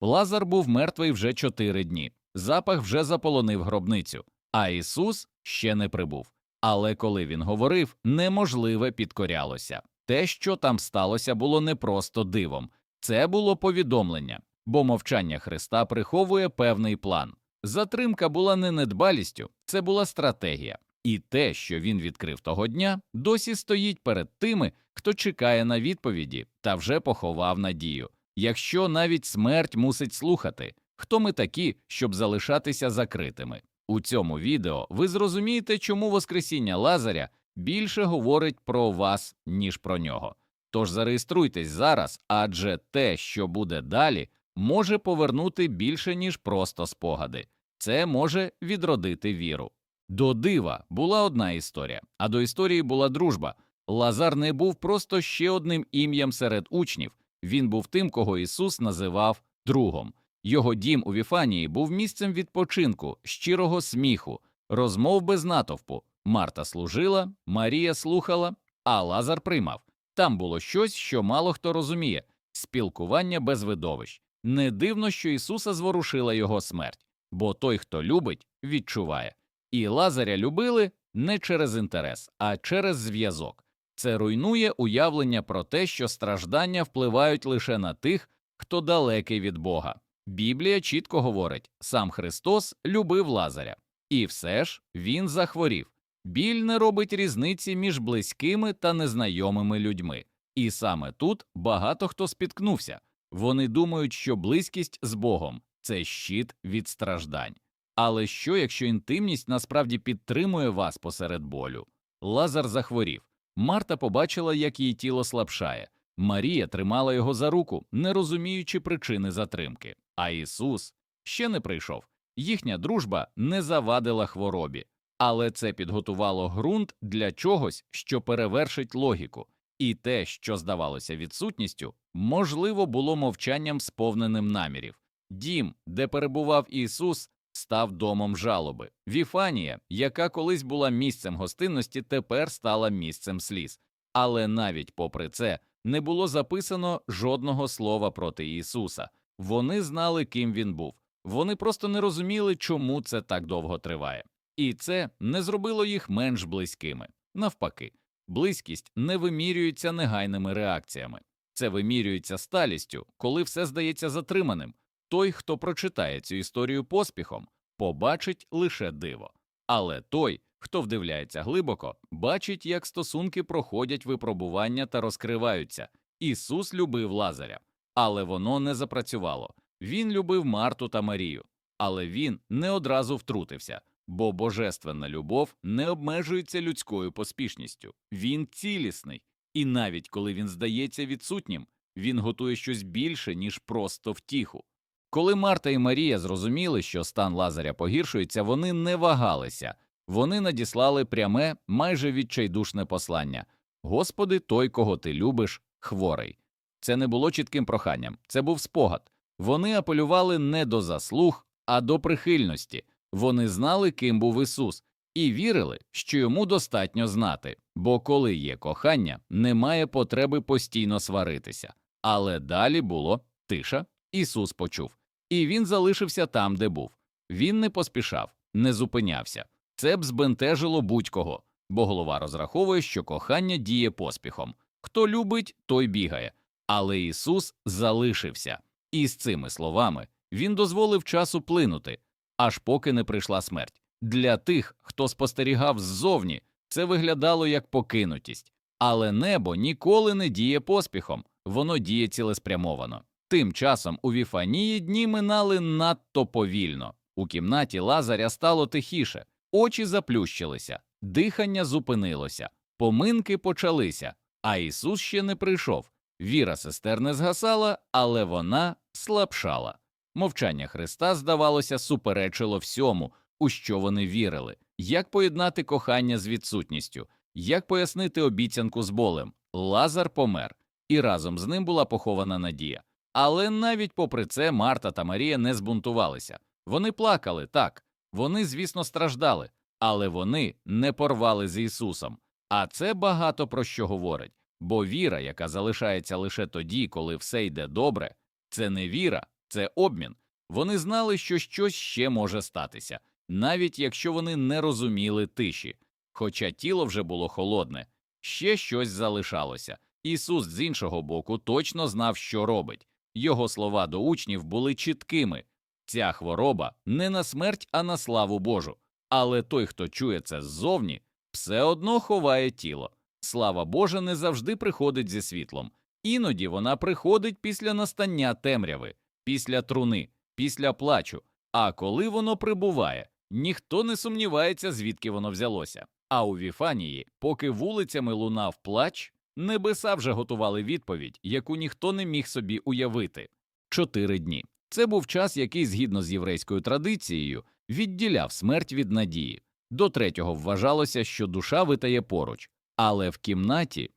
Лазар був мертвий вже чотири дні. Запах вже заполонив гробницю, а Ісус ще не прибув. Але коли він говорив, неможливе підкорялося. Те, що там сталося, було не просто дивом, це було повідомлення, бо мовчання Христа приховує певний план. Затримка була не недбалістю, це була стратегія. І те, що він відкрив того дня, досі стоїть перед тими, хто чекає на відповіді та вже поховав надію. Якщо навіть смерть мусить слухати, хто ми такі, щоб залишатися закритими. У цьому відео ви зрозумієте, чому Воскресіння Лазаря більше говорить про вас, ніж про нього. Тож зареєструйтесь зараз, адже те, що буде далі, може повернути більше, ніж просто спогади. Це може відродити віру. До дива була одна історія, а до історії була дружба. Лазар не був просто ще одним ім'ям серед учнів, він був тим, кого Ісус називав другом. Його дім у Віфанії був місцем відпочинку, щирого сміху, розмов без натовпу. Марта служила, Марія слухала, а Лазар приймав. Там було щось, що мало хто розуміє спілкування без видовищ. Не дивно, що Ісуса зворушила його смерть, бо той, хто любить, відчуває. І Лазаря любили не через інтерес, а через зв'язок. Це руйнує уявлення про те, що страждання впливають лише на тих, хто далекий від Бога. Біблія чітко говорить сам Христос любив Лазаря, і все ж він захворів. Біль не робить різниці між близькими та незнайомими людьми. І саме тут багато хто спіткнувся. Вони думають, що близькість з Богом це щит від страждань. Але що, якщо інтимність насправді підтримує вас посеред болю? Лазар захворів. Марта побачила, як її тіло слабшає. Марія тримала його за руку, не розуміючи причини затримки. А Ісус ще не прийшов. Їхня дружба не завадила хворобі, але це підготувало ґрунт для чогось, що перевершить логіку. І те, що здавалося відсутністю, можливо, було мовчанням сповненим намірів. Дім, де перебував Ісус, став домом жалоби. Віфанія, яка колись була місцем гостинності, тепер стала місцем сліз. Але навіть попри це не було записано жодного слова проти Ісуса. Вони знали, ким він був. Вони просто не розуміли, чому це так довго триває. І це не зробило їх менш близькими. Навпаки, близькість не вимірюється негайними реакціями. Це вимірюється сталістю, коли все здається затриманим. Той, хто прочитає цю історію поспіхом, побачить лише диво. Але той, хто вдивляється глибоко, бачить, як стосунки проходять випробування та розкриваються. Ісус любив Лазаря, але воно не запрацювало. Він любив Марту та Марію, але він не одразу втрутився, бо божественна любов не обмежується людською поспішністю. Він цілісний, і навіть коли він здається відсутнім, він готує щось більше, ніж просто втіху. Коли Марта і Марія зрозуміли, що стан Лазаря погіршується, вони не вагалися, вони надіслали пряме, майже відчайдушне послання Господи, той, кого ти любиш, хворий. Це не було чітким проханням, це був спогад. Вони апелювали не до заслуг, а до прихильності. Вони знали, ким був Ісус, і вірили, що йому достатньо знати, бо коли є кохання, немає потреби постійно сваритися. Але далі було тиша, Ісус почув, і він залишився там, де був. Він не поспішав, не зупинявся. Це б збентежило будь-кого, бо голова розраховує, що кохання діє поспіхом. Хто любить, той бігає. Але Ісус залишився, і з цими словами Він дозволив часу плинути, аж поки не прийшла смерть. Для тих, хто спостерігав ззовні, це виглядало як покинутість, але небо ніколи не діє поспіхом, воно діє цілеспрямовано. Тим часом у Віфанії дні минали надто повільно. У кімнаті Лазаря стало тихіше, очі заплющилися, дихання зупинилося, поминки почалися, а Ісус ще не прийшов. Віра сестер не згасала, але вона слабшала. Мовчання Христа, здавалося, суперечило всьому, у що вони вірили, як поєднати кохання з відсутністю, як пояснити обіцянку з болем. Лазар помер, і разом з ним була похована надія. Але навіть попри це Марта та Марія не збунтувалися. Вони плакали так, вони, звісно, страждали, але вони не порвали з Ісусом. А це багато про що говорить. Бо віра, яка залишається лише тоді, коли все йде добре, це не віра, це обмін. Вони знали, що щось ще може статися, навіть якщо вони не розуміли тиші. Хоча тіло вже було холодне, ще щось залишалося. Ісус з іншого боку точно знав, що робить. Його слова до учнів були чіткими ця хвороба не на смерть, а на славу Божу. Але той, хто чує це ззовні, все одно ховає тіло. Слава Божа не завжди приходить зі світлом. Іноді вона приходить після настання темряви, після труни, після плачу. А коли воно прибуває, ніхто не сумнівається, звідки воно взялося. А у Віфанії, поки вулицями лунав плач, небеса вже готували відповідь, яку ніхто не міг собі уявити. Чотири дні. Це був час, який, згідно з єврейською традицією, відділяв смерть від надії. До третього вважалося, що душа витає поруч, але в кімнаті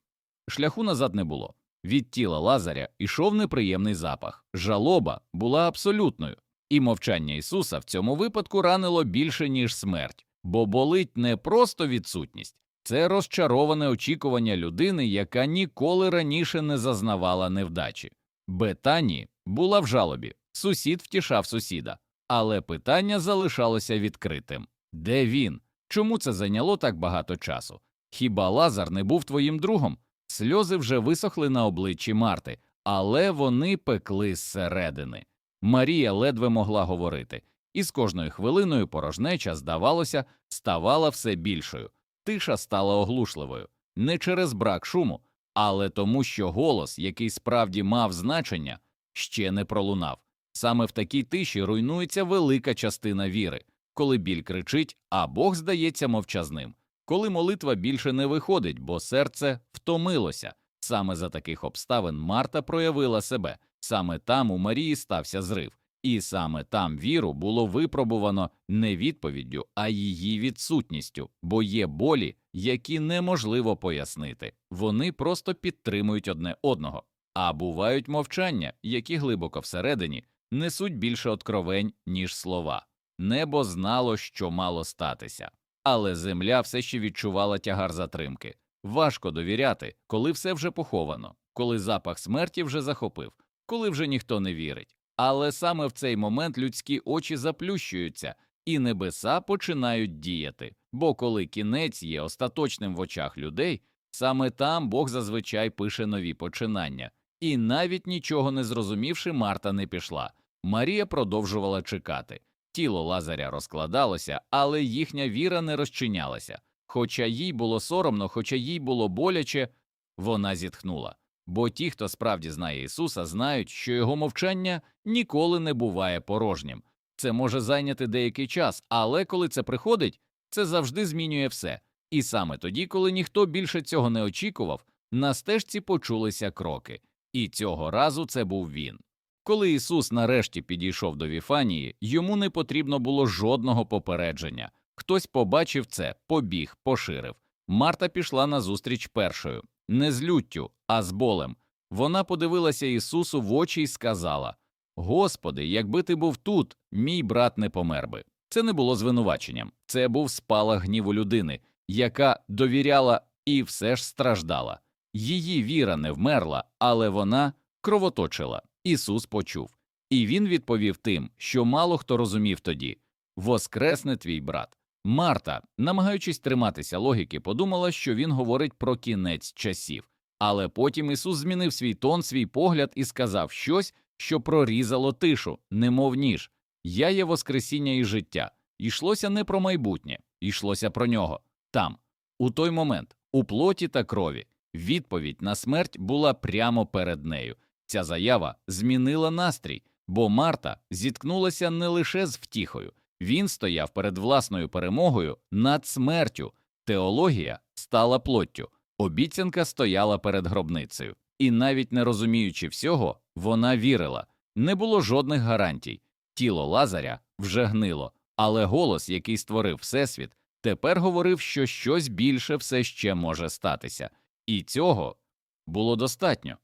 шляху назад не було. Від тіла Лазаря ішов неприємний запах, жалоба була абсолютною, і мовчання Ісуса в цьому випадку ранило більше, ніж смерть, бо болить не просто відсутність, це розчароване очікування людини, яка ніколи раніше не зазнавала невдачі. Бетані була в жалобі, сусід втішав сусіда, але питання залишалося відкритим де він? Чому це зайняло так багато часу? Хіба Лазар не був твоїм другом? Сльози вже висохли на обличчі Марти, але вони пекли зсередини. Марія ледве могла говорити, і з кожною хвилиною порожнеча, здавалося, ставала все більшою. Тиша стала оглушливою. Не через брак шуму, але тому, що голос, який справді мав значення, ще не пролунав. Саме в такій тиші руйнується велика частина віри, коли біль кричить, а Бог здається мовчазним, коли молитва більше не виходить, бо серце втомилося. Саме за таких обставин Марта проявила себе, саме там у Марії стався зрив, і саме там віру було випробувано не відповіддю, а її відсутністю, бо є болі, які неможливо пояснити. Вони просто підтримують одне одного, а бувають мовчання, які глибоко всередині несуть більше откровень, ніж слова. Небо знало, що мало статися, але земля все ще відчувала тягар затримки. Важко довіряти, коли все вже поховано, коли запах смерті вже захопив, коли вже ніхто не вірить. Але саме в цей момент людські очі заплющуються, і небеса починають діяти. Бо коли кінець є остаточним в очах людей, саме там Бог зазвичай пише нові починання. І навіть нічого не зрозумівши, Марта не пішла. Марія продовжувала чекати. Тіло Лазаря розкладалося, але їхня віра не розчинялася. Хоча їй було соромно, хоча їй було боляче, вона зітхнула. Бо ті, хто справді знає Ісуса, знають, що його мовчання ніколи не буває порожнім. Це може зайняти деякий час, але коли це приходить, це завжди змінює все. І саме тоді, коли ніхто більше цього не очікував, на стежці почулися кроки, і цього разу це був він. Коли Ісус нарешті підійшов до Віфанії, йому не потрібно було жодного попередження. Хтось побачив це, побіг, поширив. Марта пішла назустріч першою, не з люттю, а з болем. Вона подивилася Ісусу в очі і сказала Господи, якби ти був тут, мій брат не помер би. Це не було звинуваченням, це був спалах гніву людини, яка довіряла і все ж страждала. Її віра не вмерла, але вона кровоточила. Ісус почув, і він відповів тим, що мало хто розумів тоді Воскресне твій брат. Марта, намагаючись триматися логіки, подумала, що він говорить про кінець часів, але потім Ісус змінив свій тон, свій погляд і сказав щось, що прорізало тишу, немов ніж. Я є Воскресіння і життя. Йшлося не про майбутнє, йшлося про нього. Там, у той момент, у плоті та крові, відповідь на смерть була прямо перед нею. Ця заява змінила настрій, бо Марта зіткнулася не лише з втіхою, він стояв перед власною перемогою над смертю. Теологія стала плоттю, обіцянка стояла перед гробницею, і навіть не розуміючи всього, вона вірила. Не було жодних гарантій. Тіло Лазаря вже гнило, але голос, який створив Всесвіт, тепер говорив, що щось більше все ще може статися, і цього було достатньо.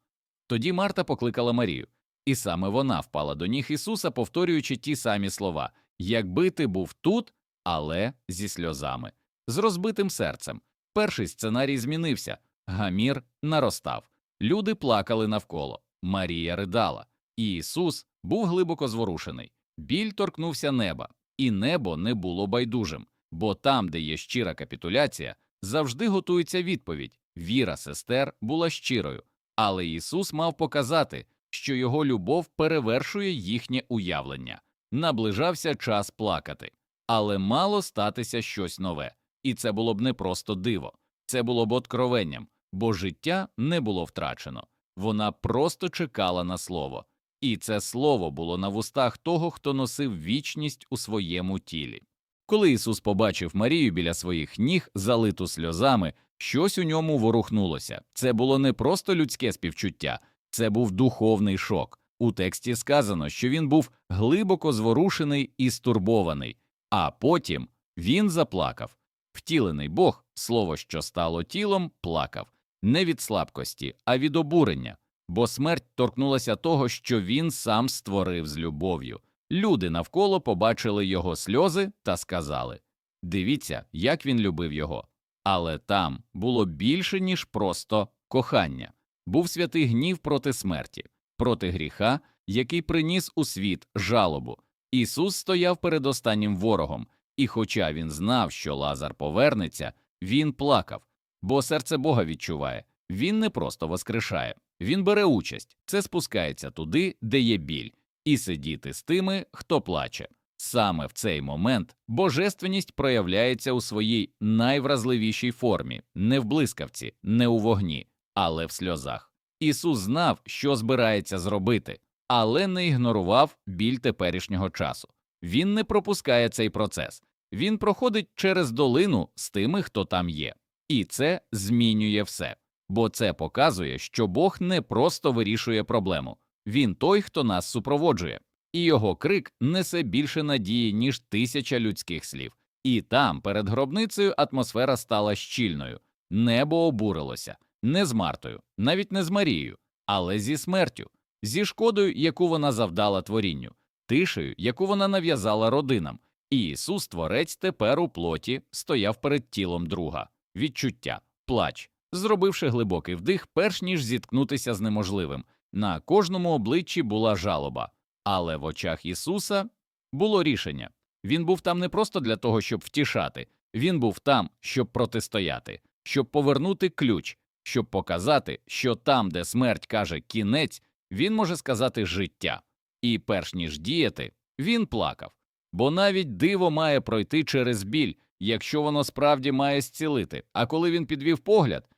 Тоді Марта покликала Марію, і саме вона впала до ніг Ісуса, повторюючи ті самі слова якби ти був тут, але зі сльозами, з розбитим серцем. Перший сценарій змінився, гамір наростав, люди плакали навколо, Марія ридала. І Ісус був глибоко зворушений. Біль торкнувся неба, і небо не було байдужим, бо там, де є щира капітуляція, завжди готується відповідь. Віра сестер була щирою, але Ісус мав показати, що його любов перевершує їхнє уявлення. Наближався час плакати, але мало статися щось нове, і це було б не просто диво, це було б откровенням, бо життя не було втрачено, вона просто чекала на слово, і це слово було на вустах того, хто носив вічність у своєму тілі. Коли Ісус побачив Марію біля своїх ніг, залиту сльозами, щось у ньому ворухнулося. Це було не просто людське співчуття, це був духовний шок. У тексті сказано, що він був глибоко зворушений і стурбований, а потім він заплакав. Втілений Бог, слово, що стало тілом, плакав не від слабкості, а від обурення, бо смерть торкнулася того, що він сам створив з любов'ю. Люди навколо побачили його сльози та сказали Дивіться, як він любив його. Але там було більше, ніж просто кохання, був святий гнів проти смерті, проти гріха, який приніс у світ жалобу. Ісус стояв перед останнім ворогом, і, хоча він знав, що Лазар повернеться, він плакав, бо серце Бога відчуває він не просто воскрешає, він бере участь, це спускається туди, де є біль, і сидіти з тими, хто плаче. Саме в цей момент божественність проявляється у своїй найвразливішій формі, не в блискавці, не у вогні, але в сльозах. Ісус знав, що збирається зробити, але не ігнорував біль теперішнього часу. Він не пропускає цей процес, він проходить через долину з тими, хто там є, і це змінює все, бо це показує, що Бог не просто вирішує проблему, він той, хто нас супроводжує. І його крик несе більше надії, ніж тисяча людських слів. І там, перед гробницею, атмосфера стала щільною, небо обурилося, не з Мартою, навіть не з Марією, але зі смертю, зі шкодою, яку вона завдала творінню, тишею, яку вона нав'язала родинам. І Ісус, Творець, тепер у плоті стояв перед тілом друга, відчуття, плач, зробивши глибокий вдих, перш ніж зіткнутися з неможливим. На кожному обличчі була жалоба. Але в очах Ісуса було рішення він був там не просто для того, щоб втішати, він був там, щоб протистояти, щоб повернути ключ, щоб показати, що там, де смерть каже кінець, він може сказати життя. І перш ніж діяти, він плакав. Бо навіть диво має пройти через біль, якщо воно справді має зцілити. А коли він підвів погляд,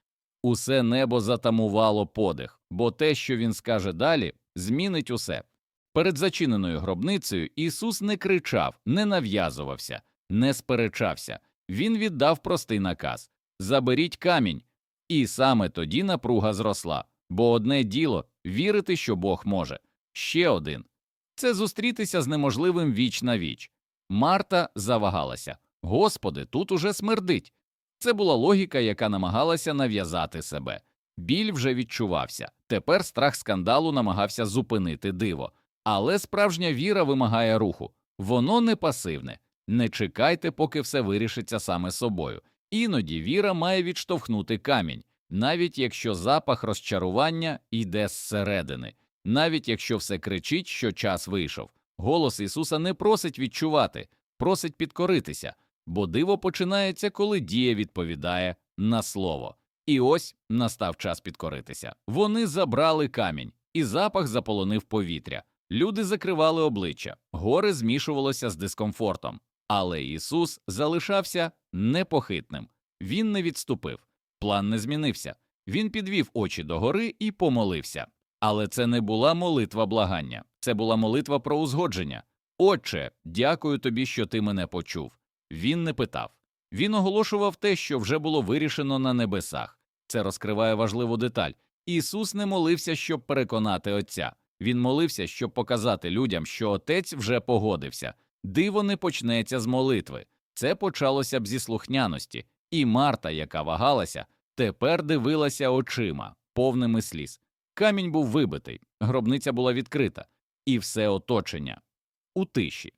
усе небо затамувало подих, бо те, що він скаже далі, змінить усе. Перед зачиненою гробницею Ісус не кричав, не нав'язувався, не сперечався. Він віддав простий наказ заберіть камінь. І саме тоді напруга зросла, бо одне діло вірити, що Бог може, ще один це зустрітися з неможливим віч на віч. Марта завагалася Господи, тут уже смердить. Це була логіка, яка намагалася нав'язати себе. Біль вже відчувався. Тепер страх скандалу намагався зупинити диво. Але справжня віра вимагає руху, воно не пасивне. Не чекайте, поки все вирішиться саме собою. Іноді віра має відштовхнути камінь, навіть якщо запах розчарування йде зсередини, навіть якщо все кричить, що час вийшов. Голос Ісуса не просить відчувати, просить підкоритися, бо диво починається, коли дія відповідає на слово. І ось настав час підкоритися. Вони забрали камінь, і запах заполонив повітря. Люди закривали обличчя, горе змішувалося з дискомфортом, але Ісус залишався непохитним. Він не відступив, план не змінився. Він підвів очі догори і помолився. Але це не була молитва благання, це була молитва про узгодження. Отче, дякую тобі, що ти мене почув. Він не питав. Він оголошував те, що вже було вирішено на небесах. Це розкриває важливу деталь. Ісус не молився, щоб переконати Отця. Він молився, щоб показати людям, що отець вже погодився. Диво не почнеться з молитви. Це почалося б зі слухняності, і Марта, яка вагалася, тепер дивилася очима, повними сліз. Камінь був вибитий, гробниця була відкрита, і все оточення у тиші.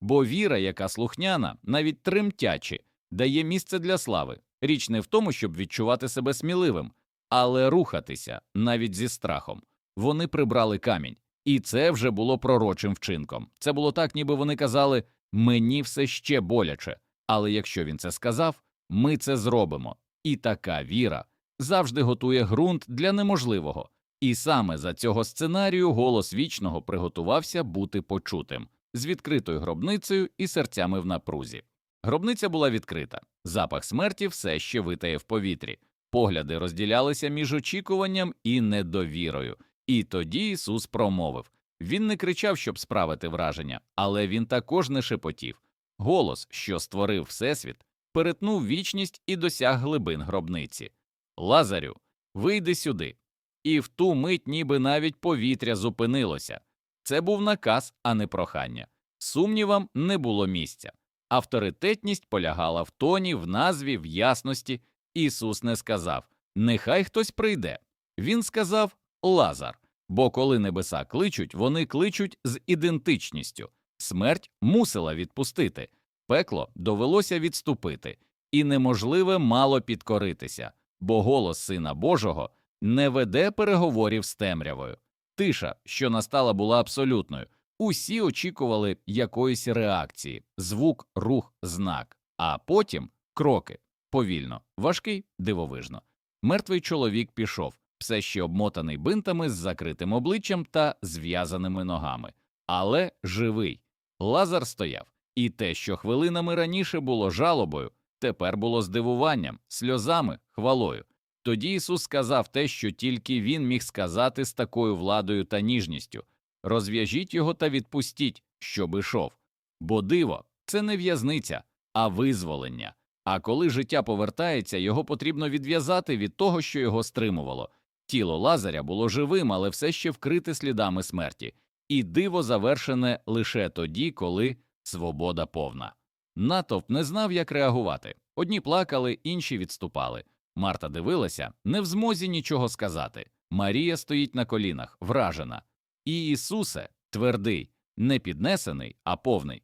Бо віра, яка слухняна, навіть тремтячи, дає місце для слави. Річ не в тому, щоб відчувати себе сміливим, але рухатися навіть зі страхом. Вони прибрали камінь, І це вже було пророчим вчинком. Це було так, ніби вони казали мені все ще боляче. Але якщо він це сказав, ми це зробимо. І така віра завжди готує ґрунт для неможливого. І саме за цього сценарію голос вічного приготувався бути почутим з відкритою гробницею і серцями в напрузі. Гробниця була відкрита, запах смерті все ще витає в повітрі, погляди розділялися між очікуванням і недовірою. І тоді Ісус промовив Він не кричав, щоб справити враження, але він також не шепотів. Голос, що створив Всесвіт, перетнув вічність і досяг глибин гробниці. Лазарю, вийди сюди. І в ту мить ніби навіть повітря зупинилося. Це був наказ, а не прохання. Сумнівам не було місця. Авторитетність полягала в тоні, в назві, в ясності. Ісус не сказав Нехай хтось прийде. Він сказав Лазар. Бо коли небеса кличуть, вони кличуть з ідентичністю. Смерть мусила відпустити, пекло довелося відступити, і неможливе мало підкоритися, бо голос Сина Божого не веде переговорів з темрявою. Тиша, що настала, була абсолютною. Усі очікували якоїсь реакції, звук, рух, знак, а потім кроки повільно, важкий, дивовижно. Мертвий чоловік пішов, все ще обмотаний бинтами з закритим обличчям та зв'язаними ногами, але живий. Лазар стояв, і те, що хвилинами раніше було жалобою, тепер було здивуванням, сльозами, хвалою. Тоді Ісус сказав те, що тільки Він міг сказати з такою владою та ніжністю розв'яжіть його та відпустіть, щоб ішов. Бо диво це не в'язниця, а визволення. А коли життя повертається, його потрібно відв'язати від того, що його стримувало. Тіло Лазаря було живим, але все ще вкрите слідами смерті, і диво завершене лише тоді, коли свобода повна. Натовп не знав, як реагувати. Одні плакали, інші відступали. Марта дивилася, не в змозі нічого сказати. Марія стоїть на колінах, вражена. І Ісусе твердий, не піднесений, а повний.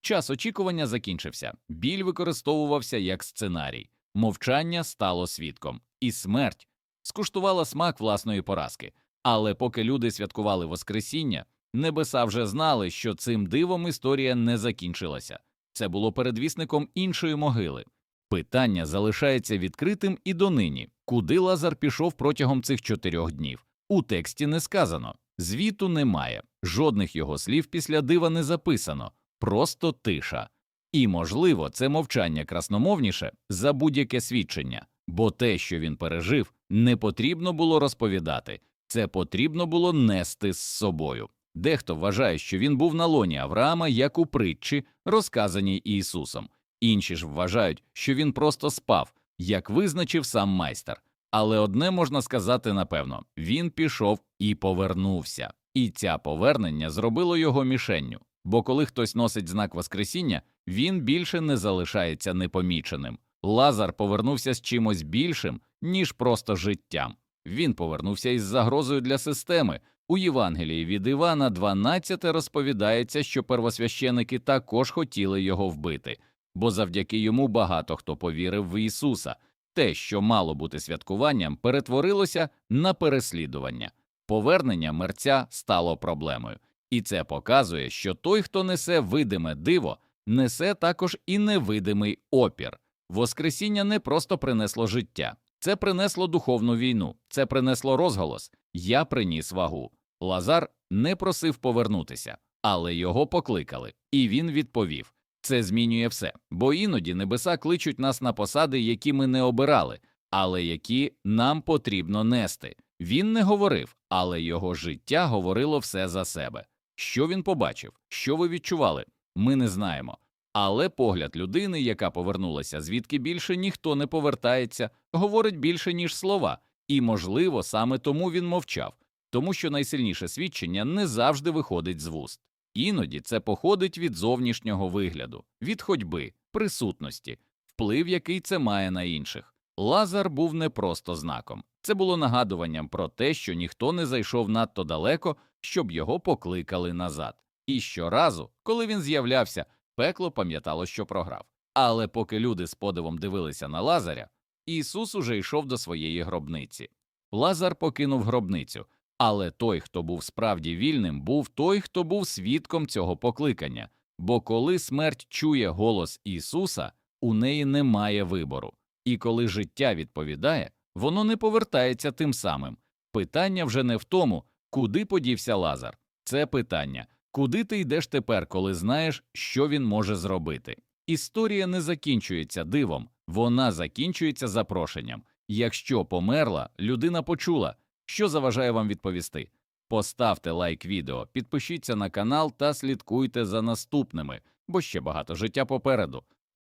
Час очікування закінчився, біль використовувався як сценарій, мовчання стало свідком, і смерть скуштувала смак власної поразки. Але поки люди святкували Воскресіння, небеса вже знали, що цим дивом історія не закінчилася. Це було передвісником іншої могили. Питання залишається відкритим і донині, куди Лазар пішов протягом цих чотирьох днів. У тексті не сказано, звіту немає, жодних його слів після дива не записано, просто тиша. І, можливо, це мовчання красномовніше за будь-яке свідчення, бо те, що він пережив, не потрібно було розповідати, це потрібно було нести з собою. Дехто вважає, що він був на лоні Авраама, як у притчі, розказаній Ісусом. Інші ж вважають, що він просто спав, як визначив сам майстер. Але одне можна сказати напевно він пішов і повернувся, і ця повернення зробило його мішенню. Бо коли хтось носить знак Воскресіння, він більше не залишається непоміченим. Лазар повернувся з чимось більшим, ніж просто життям. Він повернувся із загрозою для системи. У Євангелії від Івана 12 розповідається, що первосвященики також хотіли його вбити бо завдяки йому багато хто повірив в Ісуса. Те, що мало бути святкуванням, перетворилося на переслідування. Повернення мерця стало проблемою, і це показує, що той, хто несе видиме диво, несе також і невидимий опір. Воскресіння не просто принесло життя, це принесло духовну війну, це принесло розголос. Я приніс вагу. Лазар не просив повернутися, але його покликали, і він відповів це змінює все, бо іноді небеса кличуть нас на посади, які ми не обирали, але які нам потрібно нести. Він не говорив, але його життя говорило все за себе. Що він побачив, що ви відчували, ми не знаємо. Але погляд людини, яка повернулася, звідки більше ніхто не повертається, говорить більше, ніж слова, і, можливо, саме тому він мовчав, тому що найсильніше свідчення не завжди виходить з вуст. Іноді це походить від зовнішнього вигляду, від ходьби, присутності, вплив, який це має на інших. Лазар був не просто знаком, це було нагадуванням про те, що ніхто не зайшов надто далеко, щоб його покликали назад. І щоразу, коли він з'являвся, пекло пам'ятало, що програв. Але поки люди з подивом дивилися на Лазаря, Ісус уже йшов до своєї гробниці. Лазар покинув гробницю, Але той, хто був справді вільним, був той, хто був свідком цього покликання. Бо коли смерть чує голос Ісуса, у неї немає вибору. І коли життя відповідає, воно не повертається тим самим. Питання вже не в тому, куди подівся Лазар. Це питання, куди ти йдеш тепер, коли знаєш, що він може зробити. Історія не закінчується дивом, вона закінчується запрошенням. Якщо померла, людина почула, що заважає вам відповісти. Поставте лайк відео, підпишіться на канал та слідкуйте за наступними, бо ще багато життя попереду.